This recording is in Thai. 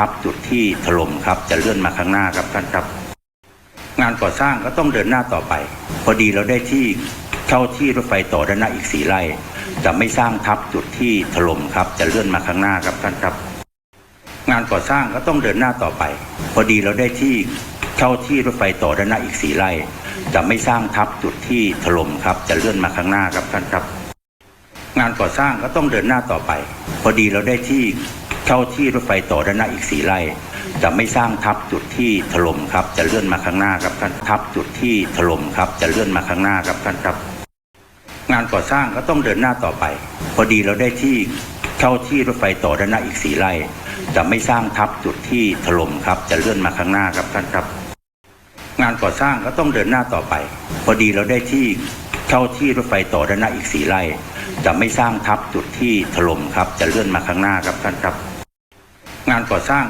ทับ จุดที่ถล่มครับจะเลื่อนมาข้างหน้าครับท่านครับ งานก่อสร้างก็ต้องเดินหน้าต่อไป พอดีเราได้ที่เช่าที่รถไฟต่อด้านหน้าอีกสี่ไร่จะไม่สร้างทับจุดที่ถล่มครับ จะเลื่อนมาข้างหน้าครับท่านครับ งานก่อสร้างก็ต้องเดินหน้าต่อไป พอดีเราได้ที่เช่าที่รถไฟต่อด้านหน้าอีกสี่ไร่จะไม่สร้างทับจุดที่ถล่มครับ จะเลื่อนมาข้างหน้าครับท่านครับ งานก่อสร้างก็ต้องเดินหน้าต่อไป พอดีเราได้ที่ เช่าที่รถไฟต่อด้านหน้าอีกสี่ไร่ จะไม่สร้างทับจุดที่ถล่มครับ จะเลื่อนมาข้างหน้าครับท่านทับจุดที่ถล่มครับ จะเลื่อนมาข้างหน้าครับท่านครับ งานก่อสร้างก็ต้องเดินหน้าต่อไป พอดีเราได้ที่เช่าที่รถไฟต่อด้านหน้าอีกสี่ไร่ จะไม่สร้างทับจุดที่ถล่มครับ จะเลื่อนมาข้างหน้าครับท่านครับ งานก่อสร้างก็ต้องเดินหน้าต่อไป พอดีเราได้ที่เช่าที่รถไฟต่อด้านหน้าอีกสี่ไร่จะไม่สร้างทับจุดที่ถล่มครับ จะเลื่อนมาข้างหน้าครับท่านครับ ก่อสร้าง